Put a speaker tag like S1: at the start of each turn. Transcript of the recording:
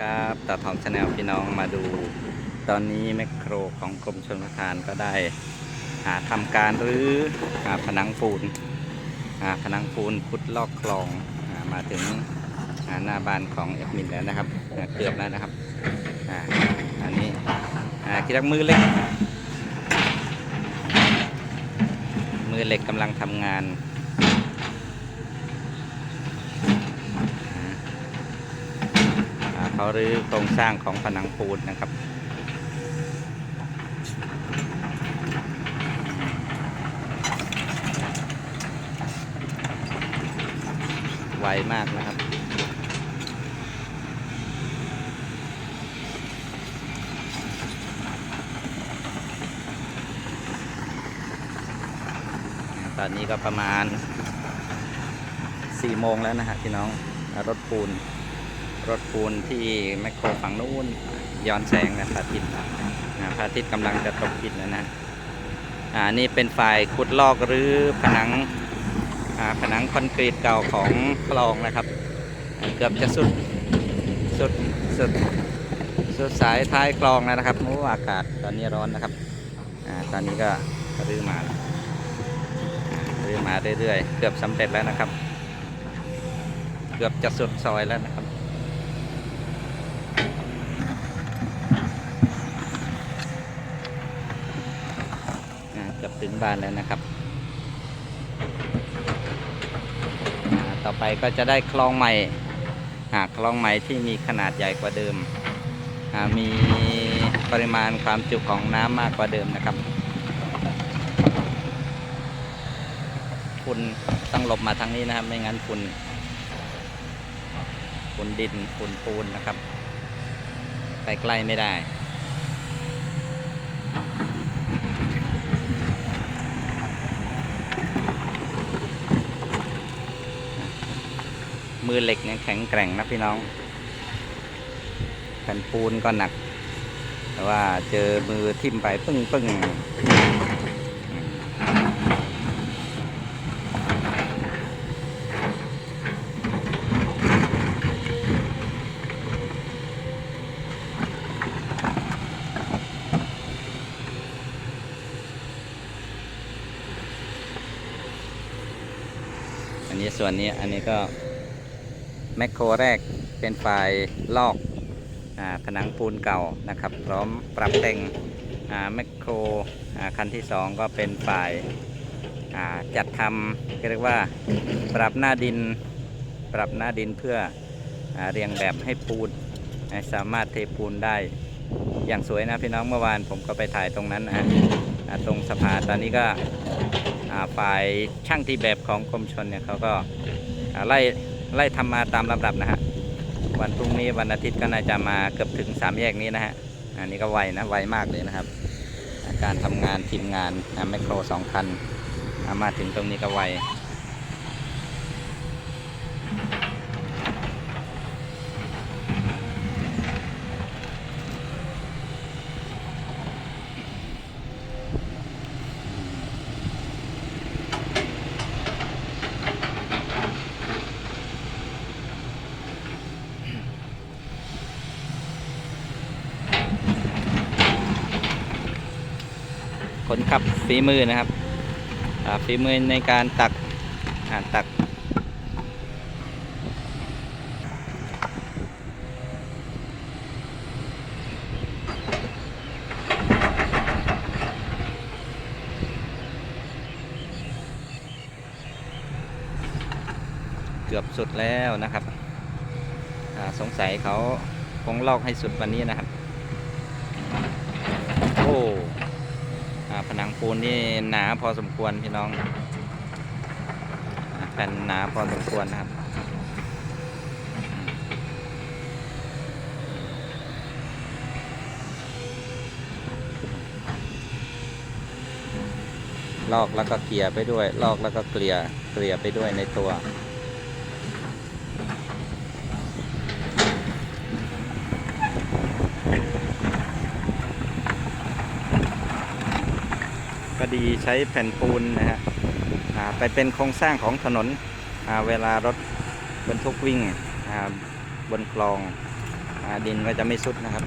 S1: ครับตาทองชาแนลพี่น้องมาดู ตอนนี้แมคโครของกรมชลประทานก็ได้อ่าทำการรื้ออ่าผนังปูนอ่าผนังปูนพุดลอกคลองอมาถึงหน้าบ้านของเอฟมินแล้วนะครับเกือบแล้วนะครับอ,อันนี้อ่าคิดว่ามือเล็ก มือเหล็กกำลังทำงาน อ่า เขารื้อโครงสร้างของผนังปูนนะครับ ไวมากนะครับตอนนี้ก็ประมาณ4โมงแล้วนะฮะพี่น้องรถปูน รถปูนที่แมคโครฝั่งนู้นย้อนแสงนะพระอาทิตย์อ่าพระอาทิตย์กำลังจะตกดินแล้วนะอ่านี่เป็นฝ่ายขุดลอกหรือผนังอ่าผนังคอนกรีตเก่าของคลองนะครับ เกือบจะสุดสุดสุดสุดสายท้ายคลองแล้วนะครับโอ้อากาศตอนนี้ร้อนนะครับอ่าตอนนี้ก็รื้อมาแล้วอ่ารื้อมาเรื่อยๆ เกือบสำเร็จแล้วนะครับ เกือบจะสุดซอยแล้วนะครับ อ่าเกือบ ถึงบ้านแล้วนะครับ ต่อไปก็จะได้คลองใหม่หากคลองใหม่ที่มีขนาดใหญ่กว่าเดิม มีปริมาณความจุของน้ำมากกว่าเดิมนะครับฝุ่นต้องหลบมาทางนี้นะครับ ไม่งั้นฝุ่นฝุ่นดินฝุ่นปูนนะครับ ไปใกล้ไม่ได้ มือเหล็กเนี่ยแข็งแกร่งนะพี่น้องแผ่นปูนก็หนัก แต่ว่าเจอมือทิ่มไปปึ้งปึ้งอันนี้ส่วนนี้อันนี้ก็ แมคโครแรกเป็นฝ่ายลอกผนังปูนเก่านะครับ พร้อมปรับแต่งแมคโครคันที่ 2 ก็เป็นฝ่ายจัดทำเรียกว่าปรับหน้าดิน ปรับหน้าดินเพื่ออเรียงแบบให้ปูนสามารถเทปูนได้อย่างสวยนะพี่น้องเมื่อวานผมก็ไปถ่ายตรงนั้นนะตรงสะพานตอนนี้ก็ฝ่ายช่างที่แบบของกรมชนเนี่ยเขาก็ไล่ ไล่ทำมาตามลำดับนะฮะวันพรุ่งนี้วันอาทิตย์ก็น่าจะมาเกือบถึงสามแยกนี้นะฮะอันนี้ก็ไวนะไวมากเลยนะครับ การทำงานทีมงานแมคโครสองคันามาถึงตรงนี้ก็ไว คนขับฝีมือนะครับฝีมือในการตักอ่าตักเกือบสุดแล้วนะครับสงสัยเขาคงลอกให้สุดวันนี้นะครับ โอ้ ผนังปูนนี่หนาพอสมควรพี่น้องแผ่นหนาพอสมควรนะครับลอกแล้วก็เกลี่ยไปด้วย ลอกแล้วก็เกลี่ยเกลี่ยไปด้วยในตัว ก็ดีใช้แผ่นปูนนะฮะไปเป็นโครงสร้างของถนนเวลารถบรรทุกวิ่งบนคลองอดินก็จะไม่สุดนะครับ